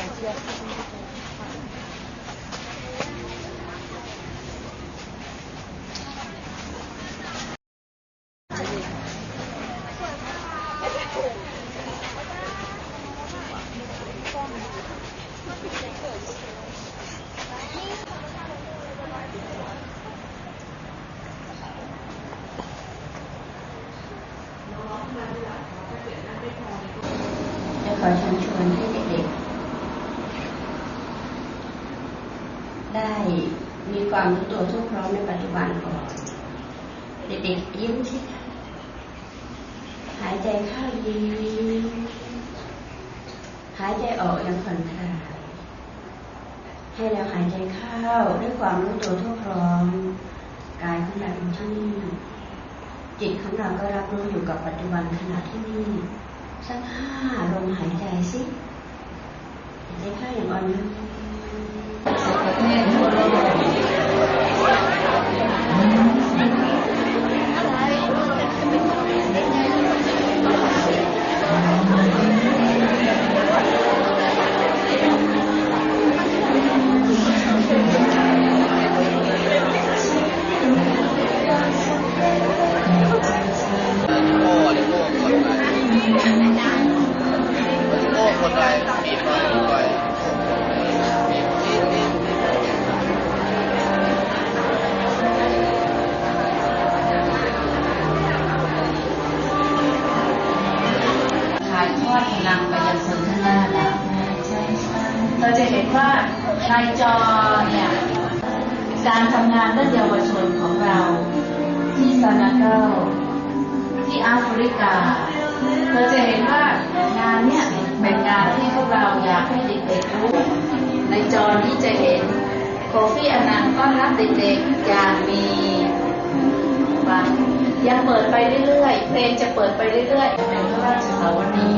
要考上去。 ความรู้ตัวทั่วพร้อมในปัจจุบันก่อนเด็กๆยิ้มสิคะหายใจเข้ายิ้มหายใจออกอย่างผ่อนคลายให้เราหายใจเข้าด้วยความรู้ตัวทั่วพร้อมกายของเราอยู่ที่นี่จิตของเราก็รับรู้อยู่กับปัจจุบันขณะที่นี่สักห้าลมหายใจสิหายใจเข้าอย่างอ่อนโยน จอเนี่ยการทำงานเรื่องเยาวชนของเรา ที่ซานาเกลที่แอฟริกาเราจะเห็นว่างานเนี่ยเป็นงานที่พวกเราอยากให้เด็กๆรู้ ในจอนี้จะเห็นโคฟี่อนันต์ต้อนรับเด็กๆอย่างมีความยังเปิดไปเรื่อยๆเพลงจะเปิดไปเรื่อยๆเป็นพระราชสาวนี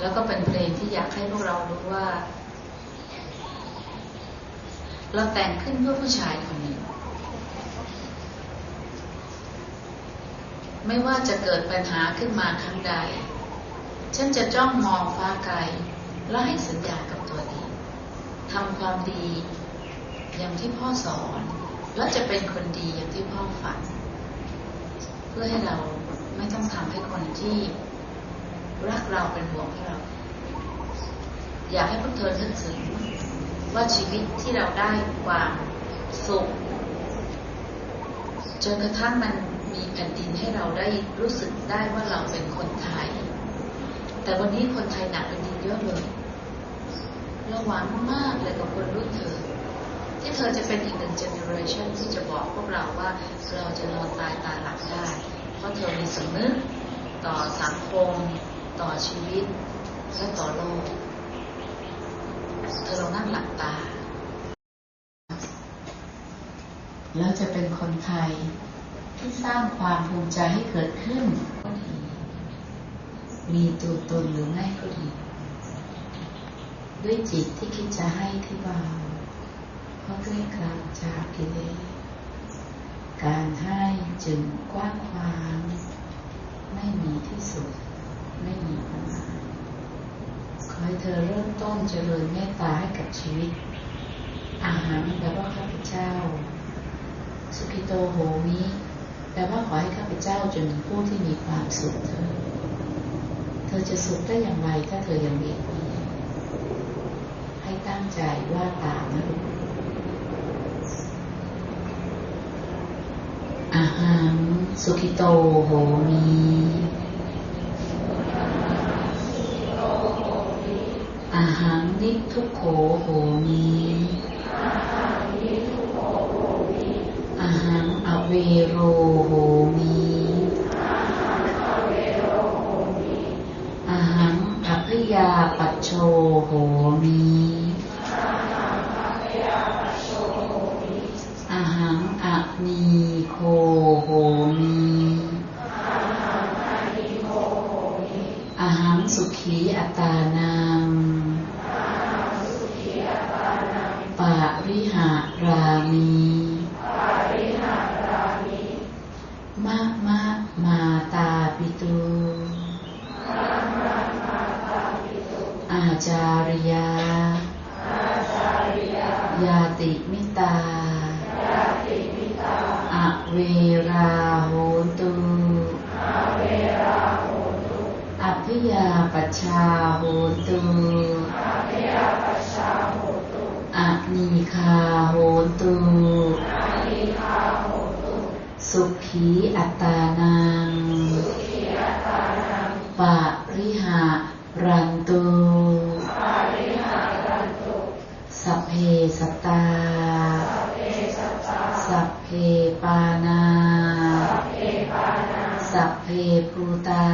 แล้วก็เป็นเพลงที่อยากให้พวกเรารู้ว่า เราแต่งขึ้นเพื่อผู้ชายคนหนึ่ง ไม่ว่าจะเกิดปัญหาขึ้นมาครั้งใด ฉันจะจ้องมองฟ้าไกล แล้วให้สัญญากับตัวเองทำความดี อย่างที่พ่อสอน แล้วจะเป็นคนดีอย่างที่พ่อฝัน เพื่อให้เราไม่ต้องทำให้คนที่ รักเราเป็นห่วงให้เรา อยากให้พวกเธอนึกถึงว่าชีวิตที่เราได้ความสุขจนกระทั่งมันมีแผ่นดินให้เราได้รู้สึกได้ว่าเราเป็นคนไทย แต่วันนี้คนไทยหนักเป็นดินเยอะเลยเราหวังมากเลยกับคนรุ่นเธอ ที่เธอจะเป็นอีกหนึ่งเจเนอเรชันที่จะบอกพวกเราว่าเราจะนอนตายตาหลับได้ เพราะเธอมีสำนึกต่อสังคม ต่อชีวิต และต่อโลก เธอลองนั่งหลับตา แล้วจะเป็นคนไทยที่สร้างความภูมิใจให้เกิดขึ้น มีตัวตนหรือไม่ก็ดี ด้วยจิตที่คิดจะให้ที่เบาเพราะด้ยกลางจากกิเลสการให้จึงกว้างขวางไม่มีที่สุด ไม่มีประมาณ ขอให้ เธอเริ่มต้นเจริญเมตตาให้กับชีวิต อาหารแปลว่าข้าพเจ้า สุขิโตโหมิแปลว่าขอให้ข้าพเจ้าจนเป็นผู้ที่มีความสุขเธอ เธอจะสุขได้อย่างไรถ้าเธอยังเบีเบียนให้ตั้งใจว่าตามนะลูกอาหารสุขิโตโหมิ อาหัง นิทุโขโหมิอาหังอเวโรโหมิอาหังอภยาปัจโชโห จาริยา ยาติมิตา อเวราโหตุริยาปัชชาโหตุอะนีคาโหตุ สุขีอัตตานังปะริหารันตุ สัพเพสัตตา สัพเพ ปานาสัพเพภูตา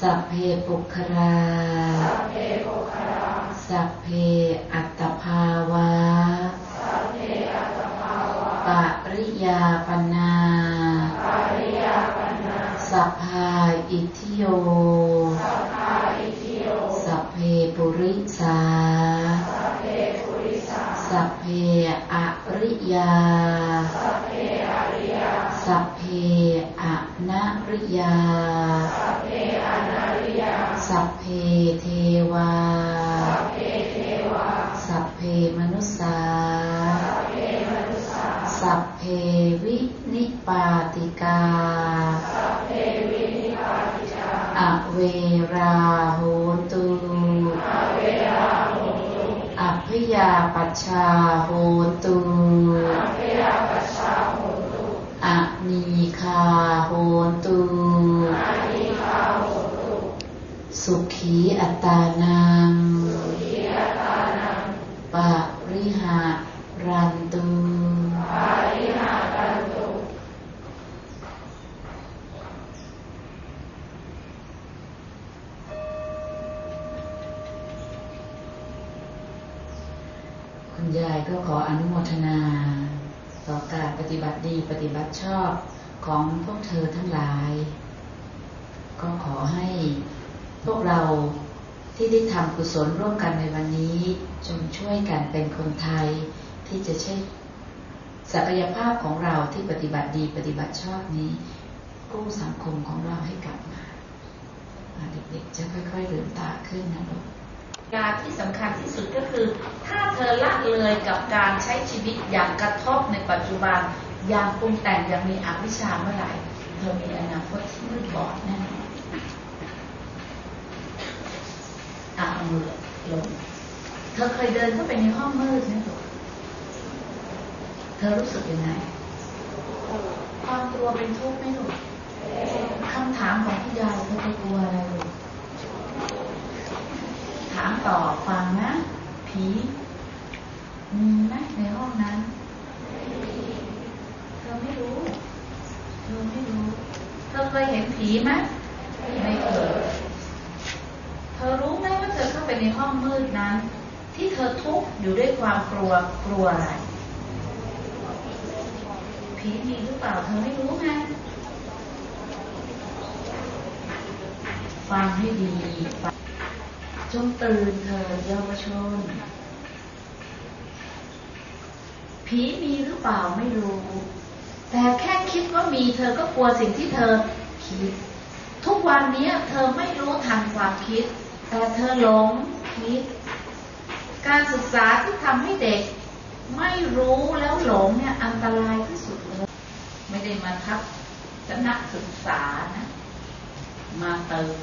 สัพเพปุคราสัพเพอัตภาวะปะริยาปนาสัพพาอิทิโย สัพเพปุริสา สัพเพอริ ยา สัพเพอนาริยา สัพเพเทวา สัพเพมนุสสาสัพเพวินิปาติกา อเวรา ยาปัชชาโหตุอะนีคาโหตุสุขีอัตตานังปะริหารันตุ คุณยาย ก็ขออนุโมทนา ต่อการปฏิบัติดีปฏิบัติชอบของพวกเธอทั้งหลาย ก็ขอให้พวกเราที่ได้ทำกุศลร่วมกันในวันนี้ จงช่วยกันเป็นคนไทยที่จะใช้ศักยภาพของเราที่ปฏิบัติดีปฏิบัติชอบนี้กู้สังคมของเราให้กลับมาเด็กๆจะค่อยๆลืมตาขึ้นนะลูก ยาที่สำคัญที่สุดก็คือ ถ้าเธอละเลยกับการใช้ชีวิตอย่างกระทบในปัจจุบันอย่างปรุงแต่งอย่างมีอวิชชาเมื่อไหร่ เธอมีอนาคตที่มืดบอดแน่นอนอะเอามือลงเธอเคยเดินเข้าไปในห้องมืดไหมลูกเธอรู้สึกยังไงความกลัวเป็นทุกข์ไหมลูกคำถามของพี่ยายเธอไปกลัวอะไรลูก ถามต่อฟังนะ ผีมีไหมในห้องนั้นเธอไม่รู้เธอไม่รู้เธอเคยเห็นผีไหมไม่เคยเธอรู้ไหมว่าเธอเข้าไปในห้องมืดนั้น ที่เธอทุกข์อยู่ด้วยความกลัวกลัวอะไรผีมีหรือเปล่าเธอไม่รู้ไงฟังให้ดีฟัง จงตื่นเถิดเยาวชน ผีมีหรือเปล่าไม่รู้ แต่แค่คิดว่ามีเธอก็กลัวสิ่งที่เธอคิด ทุกวันนี้เธอไม่รู้ทันความคิด แต่เธอหลงคิด การศึกษาที่ทำให้เด็ก ไม่รู้แล้วหลงเนี่ยอันตรายที่สุดเลย ไม่ได้มาทับคณะศึกษานะ มาเติม